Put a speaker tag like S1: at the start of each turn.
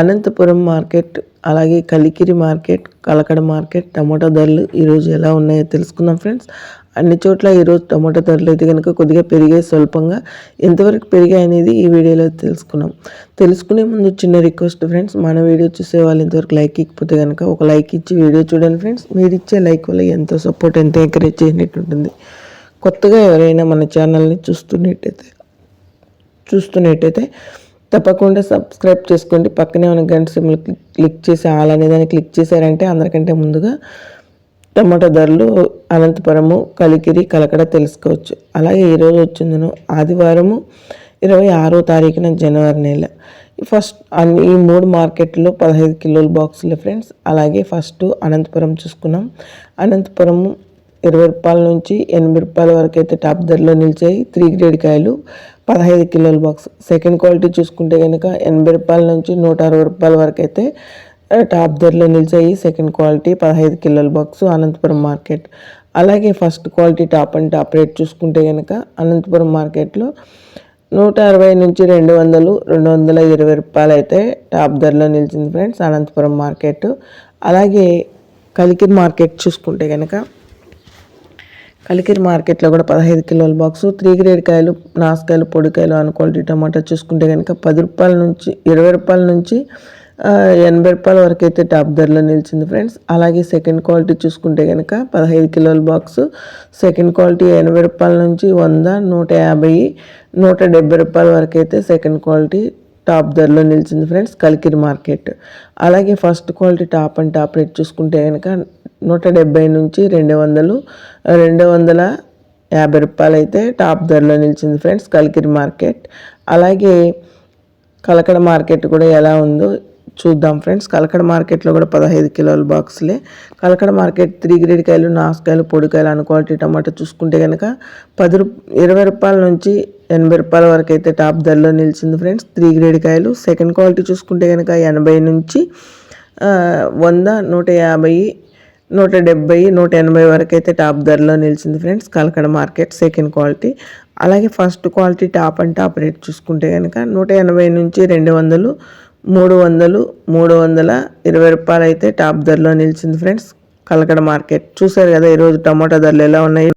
S1: Anantapuram market అలాగే Kalikiri market Kalakada market tomato ధరలు ఈరోజు ఎలా ఉన్నాయో తెలుసుకుందాం ఫ్రెండ్స్. అన్ని చోట్ల ఈరోజు టమాటో ధరలు అయితే కనుక కొద్దిగా పెరిగాయి స్వల్పంగా. ఎంతవరకు పెరిగాయి అనేది ఈ వీడియోలో తెలుసుకున్నాం తెలుసుకునే ముందు చిన్న రిక్వెస్ట్ ఫ్రెండ్స్ మన వీడియో చూసే వాళ్ళు ఇంతవరకు లైక్ ఇకపోతే కనుక ఒక లైక్ ఇచ్చి వీడియో చూడండి ఫ్రెండ్స్. మీరు ఇచ్చే లైక్ వల్ల ఎంతో సపోర్ట్ ఎంతో ఎంకరేజ్ చేసినట్టు ఉంటుంది. కొత్తగా ఎవరైనా మన ఛానల్ని చూస్తున్నట్టయితే చూస్తున్నట్టయితే తప్పకుండా సబ్స్క్రైబ్ చేసుకోండి. పక్కనే ఉన్న గంట సిమ్లు క్లిక్ చేసి ఆల్ అనేదాన్ని క్లిక్ చేశారంటే అందరికంటే ముందుగా టమాటా ధరలు అనంతపురము కలికిరి కలకడ తెలుసుకోవచ్చు. అలాగే ఈరోజు వచ్చిందను ఆదివారము ఇరవై ఆరో తారీఖున జనవరి నెల. ఫస్ట్ అన్ని ఈ మూడు మార్కెట్లో పదహైదు కిలోల బాక్సులు ఫ్రెండ్స్. అలాగే ఫస్ట్ అనంతపురం చూసుకున్నాం. అనంతపురము ఇరవై రూపాయల నుంచి ఎనభై రూపాయల వరకు అయితే టాప్ ధరలో నిలిచాయి. త్రీ గ్రేడ్ కాయలు పదహైదు కిలోల బాక్స్. సెకండ్ క్వాలిటీ చూసుకుంటే కనుక ఎనభై రూపాయల నుంచి నూట అరవై రూపాయల వరకు అయితే టాప్ ధరలో నిలిచాయి. సెకండ్ క్వాలిటీ పదహైదు కిలోల బాక్స్ అనంతపురం మార్కెట్. అలాగే first quality top and top rate చూసుకుంటే కనుక అనంతపురం మార్కెట్లో నూట అరవై నుంచి రెండు వందలు రెండు వందల ఇరవై రూపాయలు అయితే టాప్ ధరలో నిలిచింది ఫ్రెండ్స్ అనంతపురం మార్కెట్. అలాగే కలికిరి మార్కెట్ చూసుకుంటే కనుక కలికిరి మార్కెట్లో కూడా పదహైదు కిలోల బాక్సు త్రీ గ్రేడ్ కాయలు నాసుకాయలు పొడికాయలు అన్ క్వాలిటీ టమాటా చూసుకుంటే కనుక పది రూపాయల నుంచి ఇరవై రూపాయల నుంచి ఎనభై రూపాయల వరకు అయితే టాప్ ధరలో నిలిచింది ఫ్రెండ్స్. అలాగే సెకండ్ క్వాలిటీ చూసుకుంటే కనుక పదహైదు కిలోల బాక్స్ సెకండ్ క్వాలిటీ ఎనభై రూపాయల నుంచి వంద నూట యాభై నూట డెబ్బై రూపాయల వరకు అయితే సెకండ్ క్వాలిటీ టాప్ ధరలో నిలిచింది ఫ్రెండ్స్ కలికిరి మార్కెట్. అలాగే first quality top and top rate చూసుకుంటే కనుక నూట డెబ్బై నుంచి రెండు వందలు రెండు వందల యాభై రూపాయలు అయితే టాప్ ధరలో నిలిచింది ఫ్రెండ్స్ కలికిరి మార్కెట్. అలాగే కలకడ మార్కెట్ కూడా ఎలా ఉందో చూద్దాం ఫ్రెండ్స్. కలకడ మార్కెట్లో కూడా పదహైదు కిలోల బాక్సులే. కలకడ మార్కెట్ త్రీ గ్రేడ్ కాయలు నాసుకాయలు పొడికాయలు అను క్వాలిటీ టమాటో చూసుకుంటే కనుక పది రూ ఇరవై రూపాయల నుంచి ఎనభై రూపాయల వరకు అయితే టాప్ ధరలో నిలిచింది ఫ్రెండ్స్. త్రీ గ్రేడ్ కాయలు సెకండ్ క్వాలిటీ చూసుకుంటే కనుక ఎనభై నుంచి వంద నూట యాభై నూట డెబ్బై నూట ఎనభై వరకు అయితే టాప్ ధరలో నిలిచింది friends. Kalakada market second quality అలాగే first quality top and top rate చూసుకుంటే కనుక నూట ఎనభై నుంచి రెండు వందలు మూడు వందలు మూడు వందల ఇరవై రూపాయలు అయితే టాప్ ధరలో నిలిచింది ఫ్రెండ్స్. కలకడ మార్కెట్. చూసారు కదా ఈరోజు టమాటా ధరలు ఎలా ఉన్నాయి?